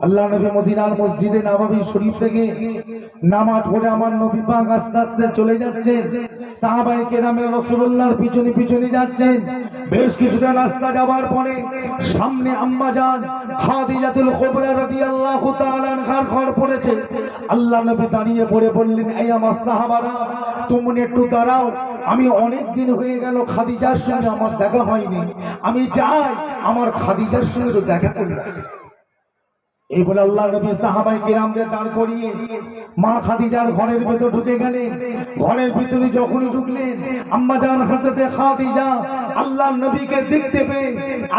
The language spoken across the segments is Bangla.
আল্লাহ নবী মদিনার মসজিদে নবাবী শরীফ থেকে নামাজ পড়ে আমার নবী পাক আস্তে আস্তে চলে যাচ্ছেন। সাহাবাই কেরামে রসুল্লাহর পিছনে পিছনে যাচ্ছেন। বেশ কিছুটা রাস্তা যাওয়ার পরে সামনে আম্মা যান, খাদিজাতুল কুবরা রাদিয়াল্লাহু তাআলা আনহার ঘর পড়েছে। আল্লাহ নবী দাঁড়িয়ে পড়ে বললেন, এই আমার সাহাবারা তুমি একটু দাঁড়াও। আমি অনেক দিন হয়ে গেল খাদিজার সঙ্গে আমার দেখা হয়নি। আমি যাই আমার খাদিজার সঙ্গে দেখা করে। এই আল্লাহ নবী সাহাবাই কিরামদের দাঁড় করিয়ে মা খাদিজার ঘরের ভেতর ঢুকে গেলেন। ঘরের ভিতরে যখনই ঢুকলেন, আম্মা জান হাসতে খাদিজা আল্লাহ নবীকে দেখতে পেয়ে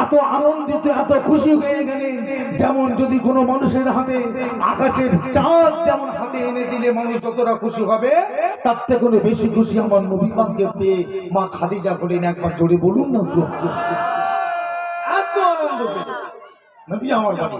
এত আনন্দিত, এত খুশি হয়ে গেলেন, যেমন যদি কোনো মানুষের হাতে আকাশের চাঁদ যেমন হাতে এনে দিলে মানুষ যতটা খুশি হবে, তার থেকে কোনো বেশি খুশি আমার নবী পাককে পেয়ে মা খাদিজা করেন একবার জোরে বলুন না এত আনন্দ নবী আমার বাড়ি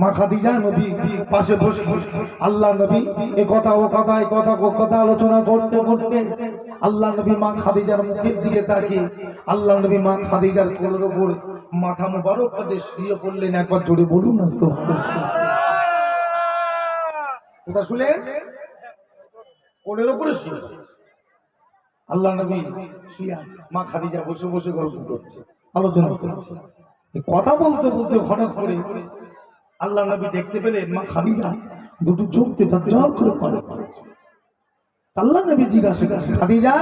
মা খাদিজা নবী, পাশে বসে আল্লাহ নবী, এ কথা ও কথা এ কথা ও কথা আলোচনা করতে করতে আল্লাহ নবী মা খাদিজার মুখের দিকে তাকিয়ে আল্লাহ নবী মা খাদিজার কোলের উপর মাথা মুবারক করে শুয়ে পড়লেন। একবার জোরে বলুন না তো এটা শুনে কোলের উপরে শুয়ে আল্লাহ নবী শুয়ে মা খাদিজা বসে বসে গল্প করছে, আলোচনা করছে। কথা বলতে বলতে হঠাৎ করে আল্লাহ নবী দেখতে পেলেন মা খাদিজা দুটো চোখ জল করে পারে আল্লাহ নবী জিজ্ঞাসা করেন খাদিজা?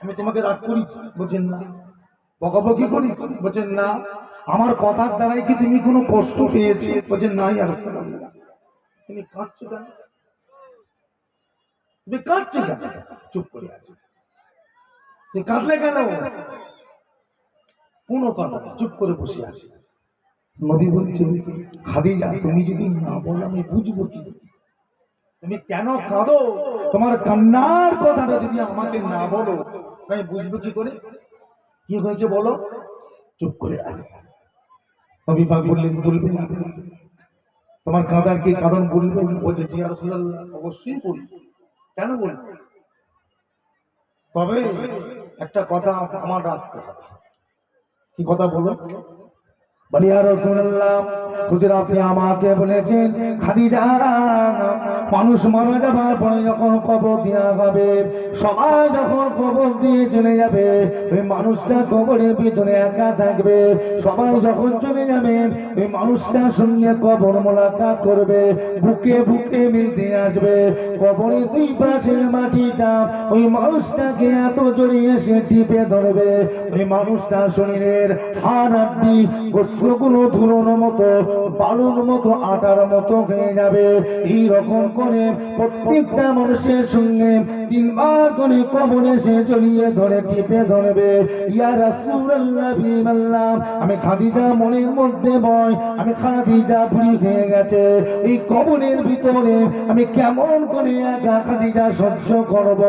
আমি তোমাকে রাগ করেছি বলছেন না। বকাবকি করেছি বলছেন না। আমার কথার দ্বারাই কি তুমি কোনো কষ্ট পেয়েছ বলছেন না, ইয়া রাসূলুল্লাহ। তুমি কাঁদছো কেন? তুমি কাঁদছো কেন? চুপ করে আছো। তুমি কাঁদলে কেন? কোনো কথা চুপ করে বসে আছে। নবী বলছে খাদিজা, তুমি যদি না বলো, আমি বুঝব কি? তুমি কেন কাঁদো? তোমার কান্নার কথাটা যদি আমাকে না বলো আমি বুঝব কি করে? কি হয়েছে বলো? চুপ করে নবী পাক বললেন, বলবে না। তোমার কাঁদার কি কারণ বলবে? বলছে, জি রাসূলুল্লাহ, অবশ্যই বলব। কেন বলব? তবে একটা কথা আমার রাখতে হবে। কি কথা বলো? বলি আর রসুল্লাহ আপনি আমাকে বলেছেন, খাদিজা মানুষ মারা যাবার পরে যখন কবর দেওয়া হবে সবাই যখন কবর দিয়ে চলে যাবে, ওই মানুষটা কবরের ভিতরে একা থাকবে, সবাই যখন চলে যাবে, ওই মানুষটার সঙ্গে কবর মোলাকাত করবে, বুকে বুকে মিলতে আসবে, কবরের দুই পাশের মাটিটা ওই মানুষটাকে এত জড়িয়ে সে টিপে ধরবে, ওই মানুষটার শরীরের হাড় হাড্ডি গোস্তগুলো ধুলোর মতো বালুর মতো আটার মতো হয়ে যাবে। এইরকম করে প্রত্যেকটা মানুষের সঙ্গে তিনবার করে কবরে সে জড়িয়ে ধরে টিপে ধরবে। ইয়া রাসূলুল্লাহ বিমাল্লাহ আমি খাদিজা মনের মধ্যে ভয়, আমি খাদিজা বুড়ি হয়ে গেছে। এই কবরের ভিতরে আমি কেমন করে একা খাদিজা সহ্য করব?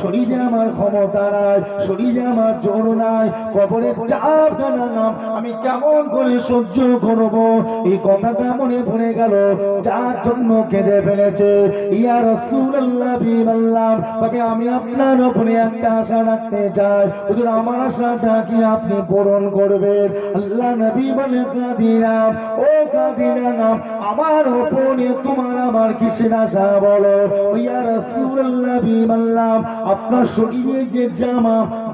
শরীরে আমার ক্ষমতা নাই, শরীরে আমার জোর নাই, কবরের চাপ জানালাম আমি কেমন করে সহ্য করব? এই কথাটা মনে পড়ে গেল, যার জন্য কেঁদে ফেলেছে। ইয়া রাসূলুল্লাহ বিমাল্লাহ তবে আমি আপনার উপরে একটা আশা রাখতে চাই। হুজুর, আমার আশাটা কি আপনি পূরণ করবেন? আল্লাহ নবী বলে, কাদিরাম, ও কাদিরাম, আমার উপরে তোমার আমার কিসের আশা বলো? ইয়া রাসূলুল্লাহ বললাম আপনার শরীরে যে জামা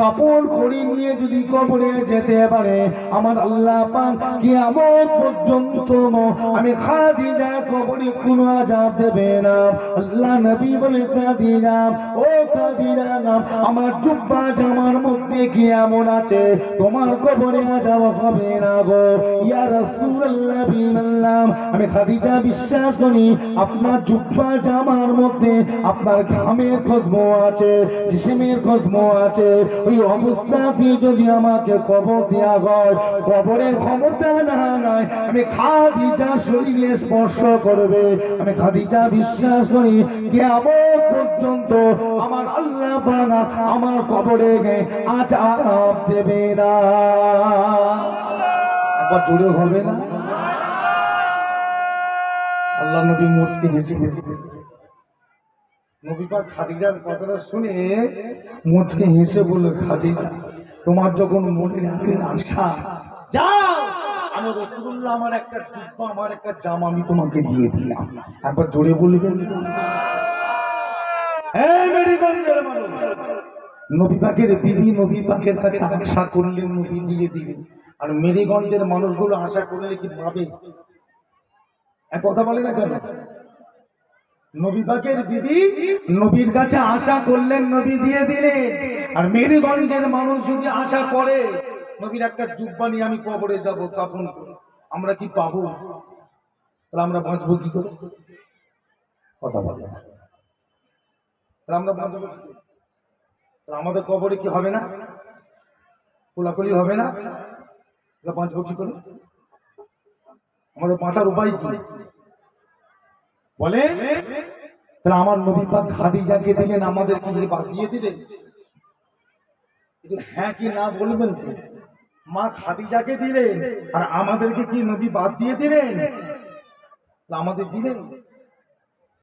কাপড় করে নিয়ে যদি কবরে যেতে পারে, আমার আল্লাহ পাক কিয়ামত পর্যন্ত আমি খাদিজা কবরে কোনো আজাব দেবে না। আল্লাহ নবী বলে, খাদিজা, ও আমার জুব্বা জামার মধ্যে কি এমন আছে? তোমার কবরে যাওয়া হবে না গো। ইয়া রাসূলুল্লাহ আমি খাদিজা বিশ্বাস করি, আপনার জুব্বা জামার মধ্যে আপনার ঘামের খসমো আছে, জিসিমের খসমো আছে। ওই অবস্থাতে যদি আমাকে কবর দেওয়া হয়, কবরের ক্ষমতা না নাই, আমি খাদিজা শরীরে স্পর্শ করবে। আমি খাদিজা বিশ্বাস করি কেমন পর্যন্ত আমার আল্লাহ বানা, আমার কবরে গে আজাব দেবে না। একবার জোরে হবে না? আল্লাহ নবী মুচকে হেসে নবী পাক খাদিজার কথাটা শুনে মুচকে হেসে বলল, খাদিজা, তোমার যখন মনে রাখেন আশা, যাও। আমি রসুল্লাহ, আমার একটা জুব্বা, আমার একটা জামা আমি তোমাকে দিয়ে দিলাম। একবার জোরে বলবেন? এই মেরিগঞ্জের মানুষ, নবী কাছে আশা করলে নবী দিয়ে দিবে। আর মেরিগঞ্জের মানুষগুলো আশা করলে কি ভাবে এক কথা বলে না কেন? নবী বিবি নবীর কাছে আশা করলেন, নবী দিয়ে দিলেন আর মেরিগঞ্জের মানুষ যদি আশা করে, নবীর একটা জুব্বা নিয়ে আমি কবরে যাব, তখন আমরা কি পাবো? তাহলে আমরা বাঁচবো কি করে? কথা বলে না। আমরা বাঁচবো কি করে? তাহলে আমাদের কবরে কি হবে না? কোলাকুলি হবে না? তাহলে বাঁচবো কি করে? আমাদের বাঁচার উপায় কি? বলে তাহলে আমার নবী পাক খাদিজাকে দিলেন, আমাদের কি বাদ দিয়ে দিলেন? কিন্তু হ্যাঁ কি না বলবেন তো? মা খাদিজাকে দিলেন, আর আমাদেরকে কি নবী বাদ দিয়ে দিলেন? আমাদের দিলেন?